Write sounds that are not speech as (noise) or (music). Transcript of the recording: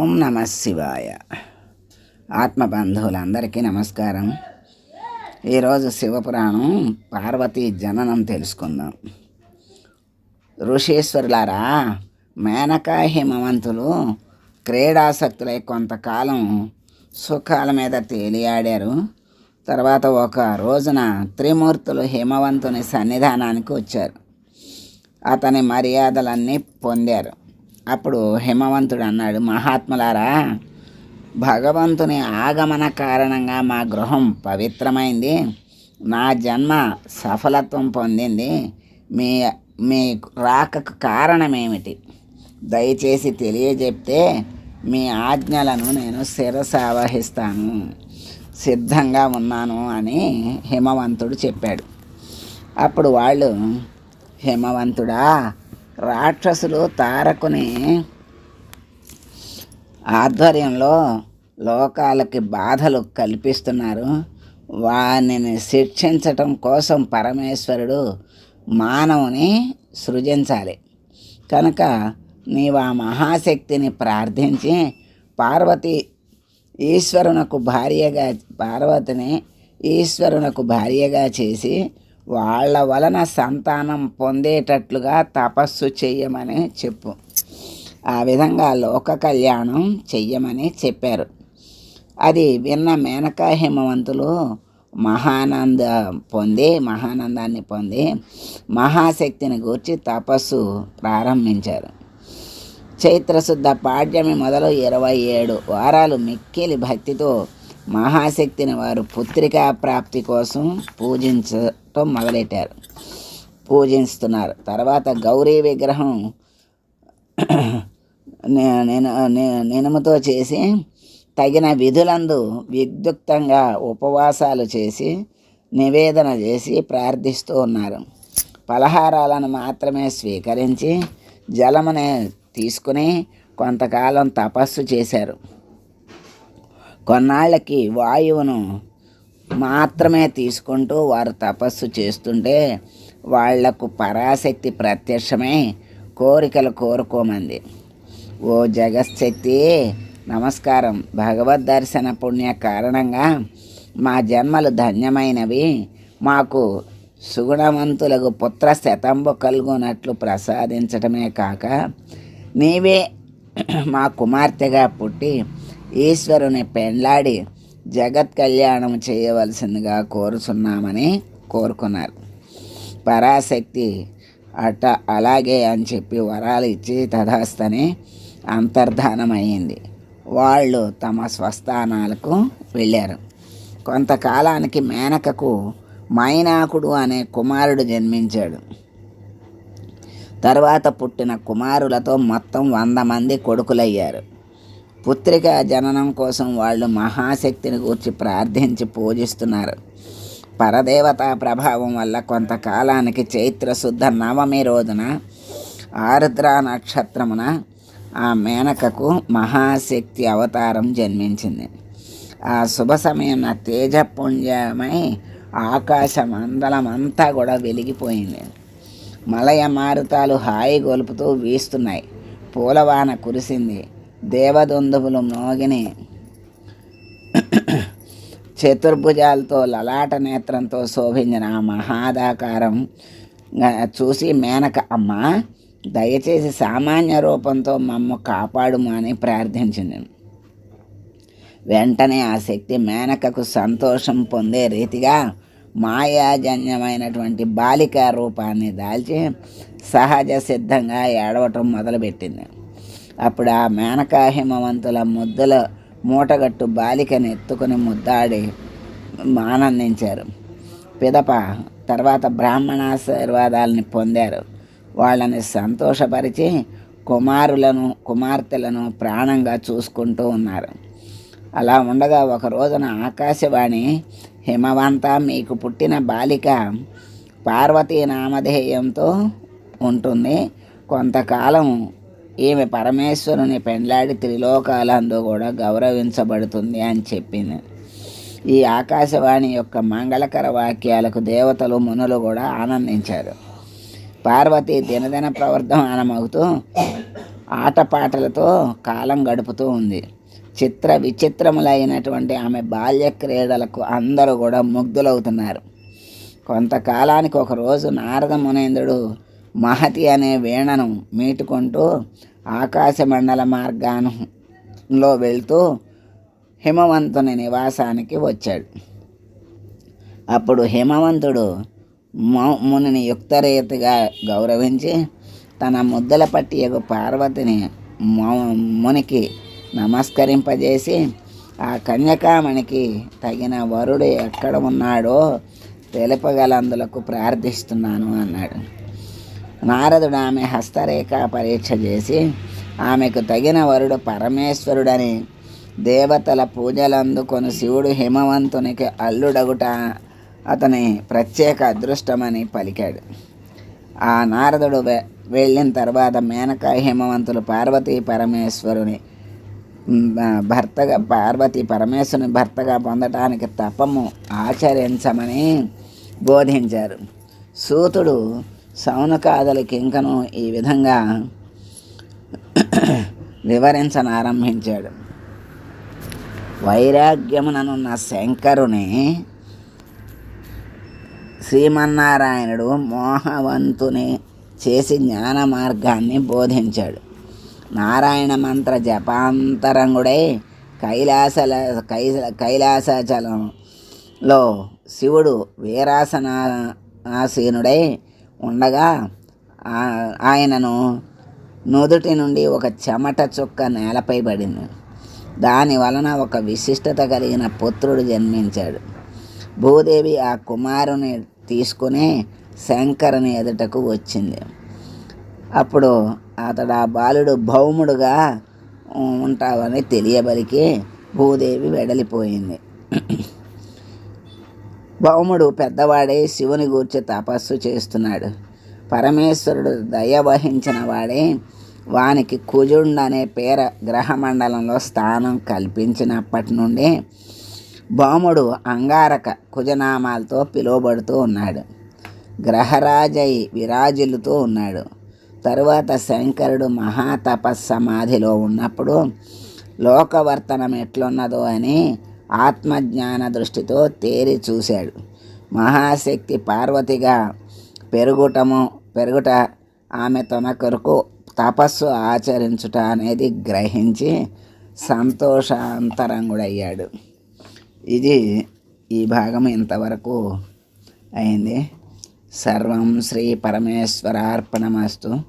ఓం నమ శివాయ. ఆత్మబంధువులందరికీ నమస్కారం. ఈరోజు శివపురాణం పార్వతీ జననం తెలుసుకుందాం. ఋషీశ్వరులారా మేనకా హిమవంతులు క్రీడాసక్తులై కొంతకాలం సుఖాల మీద తేలియాడారు. తర్వాత ఒక రోజున త్రిమూర్తులు హిమవంతుని సన్నిధానానికి వచ్చారు. అతని మర్యాదలన్నీ పొందారు. అప్పుడు హిమవంతుడు అన్నాడు మహాత్ములారా భగవంతుని ఆగమన కారణంగా మా గృహం పవిత్రమైంది. నా జన్మ సఫలత్వం పొందింది. మీ మీ రాకకు కారణమేమిటి? దయచేసి తెలియజెప్తే మీ ఆజ్ఞలను నేను శిరస ఆవహిస్తాను సిద్ధంగా ఉన్నాను అని హిమవంతుడు చెప్పాడు. అప్పుడు వాళ్ళు హిమవంతుడా రాక్షసులు తారకుని ఆధ్వర్యంలో లోకాలకి బాధలు కల్పిస్తున్నారు. వానిని శిక్షించటం కోసం పరమేశ్వరుడు మానవుని సృజించాలి. కనుక నీవు ఆ మహాశక్తిని ప్రార్థించి పార్వతి ఈశ్వరునకు భార్యగా పార్వతిని ఈశ్వరునకు భార్యగా చేసి వాళ్ళ వలన సంతానం పొందేటట్లుగా తపస్సు చెయ్యమని చెప్పు. ఆ విధంగా లోక కళ్యాణం చెయ్యమని చెప్పారు. అది విన్న మేనకా హిమవంతులు మహానంద పొంది మహానందాన్ని పొంది మహాశక్తిని గూర్చి తపస్సు ప్రారంభించారు. చైత్రశుద్ధ పాడ్యమి మొదలు ఇరవై ఏడు వారాలు మిక్కిలి భక్తితో మహాశక్తిని వారు పుత్రికా ప్రాప్తి కోసం పూజించటం మొదలెట్టారు. పూజిస్తున్నారు. తర్వాత గౌరీ విగ్రహం (clears throat) నినుముతో చేసి తగిన విధులందు విద్యుక్తంగా ఉపవాసాలు చేసి నివేదన చేసి ప్రార్థిస్తూ ఉన్నారు. పలహారాలను మాత్రమే స్వీకరించి జలమునే తీసుకుని కొంతకాలం తపస్సు చేశారు. కొన్నాళ్ళకి వాయువును మాత్రమే తీసుకుంటూ వారు తపస్సు చేస్తుంటే వాళ్ళకు పరాశక్తి ప్రత్యక్షమై కోరికలు కోరుకోమంది. ఓ జగశక్తి నమస్కారం. భగవద్ దర్శన పుణ్య కారణంగా మా జన్మలు ధన్యమైనవి. మాకు సుగుణవంతులకు పుత్ర శతంబు కలుగునట్లు ప్రసాదించటమే కాక నీవే మా కుమార్తెగా పుట్టి ఈశ్వరుని పెండ్లాడి జగత్ కళ్యాణం చేయవలసిందిగా కోరుచున్నామని కోరుకున్నారు. పరాశక్తి అట అలాగే అని చెప్పి వరాలు ఇచ్చి తథాస్తని అంతర్ధానమైంది వాళ్ళు తమ స్వస్థానాలకు వెళ్ళారు. కొంతకాలానికి మేనకకు మైనాకుడు అనే కుమారుడు జన్మించాడు. తర్వాత పుట్టిన కుమారులతో మొత్తం వంద మంది కొడుకులయ్యారు. పుత్రిక జననం కోసం వాళ్ళు మహాశక్తిని గూర్చి ప్రార్థించి పూజిస్తున్నారు. పరదేవత ప్రభావం వల్ల కొంతకాలానికి చైత్రశుద్ధ నవమి రోజున ఆరుద్ర నక్షత్రమున ఆ మేనకకు మహాశక్తి అవతారం జన్మించింది. ఆ శుభ సమయం తేజపుంజమై ఆకాశ మండలం అంతా కూడా వెలిగిపోయింది. మలయ మారుతాలు హాయి గొలుపుతూ వీస్తున్నాయి. పూలవాన కురిసింది. దేవదొందవులు మోగిని చతుర్భుజాలతో లలాట నేత్రంతో శోభించిన ఆ మహాదాకారం చూసి మేనక అమ్మ దయచేసి సామాన్య రూపంతో మమ్మ కాపాడుము అని ప్రార్థించింది. వెంటనే ఆ శక్తి మేనకకు సంతోషం పొందే రీతిగా మాయాజన్యమైనటువంటి బాలిక రూపాన్ని దాల్చి సహజ సిద్ధంగా ఏడవటం మొదలుపెట్టింది. అప్పుడు ఆ మేనకా హిమవంతుల ముద్దుల మూటగట్టు బాలికని ఎత్తుకుని ముద్దాడి ఆనందించారు పిదప తర్వాత బ్రాహ్మణాశీర్వాదాలని పొందారు. వాళ్ళని సంతోషపరిచి కుమారులను కుమార్తెలను ప్రాణంగా చూసుకుంటూ ఉన్నారు. అలా ఉండగా ఒక రోజున ఆకాశవాణి హిమవంత మీకు పుట్టిన బాలిక పార్వతీ నామధేయంతో ఉంటుంది. కొంతకాలం ఈమె పరమేశ్వరుని పెండ్లాడి త్రిలోకాలందు కూడా గౌరవించబడుతుంది అని చెప్పింది ఈ ఆకాశవాణి యొక్క మంగళకర వాక్యాలకు దేవతలు మునులు కూడా ఆనందించారు. పార్వతి దినదిన ప్రవర్ధమానమవుతూ ఆటపాటలతో కాలం గడుపుతూ ఉంది. చిత్ర విచిత్రములైనటువంటి ఆమె బాల్య క్రీడలకు అందరూ కూడా ముగ్ధులవుతున్నారు. కొంతకాలానికి ఒకరోజు నారద మునేంద్రుడు మహతి అనే వీణను మీటుకుంటూ ఆకాశమండల మండల వెళ్తూ హిమవంతుని నివాసానికి వచ్చాడు. అప్పుడు హిమవంతుడు ము- మునిని యుక్తరీతిగా గౌరవించి తన ముద్దల పట్టి పార్వతిని మునికి నమస్కరింపజేసి ఆ కన్యకామణికి తగిన వరుడు ఎక్కడ ఉన్నాడో తెలుపగలందులకు ప్రార్థిస్తున్నాను అన్నాడు. నారదుడు ఆమె హస్తరేఖ పరీక్ష చేసి ఆమెకు తగిన వరుడు పరమేశ్వరుడని దేవతల పూజలందుకొని శివుడు హిమవంతునికి అల్లుడగుట అతని ప్రత్యేక అదృష్టమని పలికాడు. ఆ నారదుడు వె- వెళ్ళిన తర్వాత మేనక హిమవంతులు పార్వతీ పరమేశ్వరుని భర్తగా పార్వతీ పరమేశ్వరుని భర్తగా పొందటానికి తపము ఆచరించమని బోధించారు. సూతుడు సౌనకాదులకి ఇంకను ఈ విధంగా వివరించనారంభించాడు. వైరాగ్యముననున్న శంకరుని శ్రీమన్నారాయణుడు మోహవంతుని చేసి జ్ఞాన మార్గాన్ని బోధించాడు. నారాయణ మంత్ర జపాంతరంగుడై కైలాసల కై కైలాసాచలంలో శివుడు వీరాసనాసీనుడై ఉండగా ఆయనను నుదుటి నుండి ఒక చెమట చుక్క నేలపై పడింది. దాని వలన ఒక విశిష్టత కలిగిన పుత్రుడు జన్మించాడు. భూదేవి ఆ కుమారుని తీసుకుని శంకరుని ఎదుటకు వచ్చింది. అప్పుడు అతడు ఆ బాలుడు భౌముడుగా ఉంటావని తెలియబలికి భూదేవి వెడలిపోయింది. భౌముడు పెద్దవాడై శివుని గూర్చి తపస్సు చేస్తున్నాడు. పరమేశ్వరుడు దయ వహించిన వాడే వానికి కుజుండు అనే పేర గ్రహమండలంలో స్థానం కల్పించినప్పటి నుండి భౌముడు అంగారక కుజనామాలతో పిలువబడుతూ ఉన్నాడు. గ్రహరాజై విరాజిల్లుతూ ఉన్నాడు. తరువాత శంకరుడు మహాతపస్సమాధిలో ఉన్నప్పుడు లోకవర్తనం ఎట్లున్నదో అని ఆత్మజ్ఞాన దృష్టితో తేరి చూశాడు. మహాశక్తి పార్వతిగా పెరుగుటము పెరుగుట ఆమె తన కొరకు తపస్సు ఆచరించుట అనేది గ్రహించి సంతోషాంతరంగుడయ్యాడు. ఇది ఈ భాగం ఇంతవరకు అయింది. సర్వం శ్రీ పరమేశ్వరార్పణమస్తు.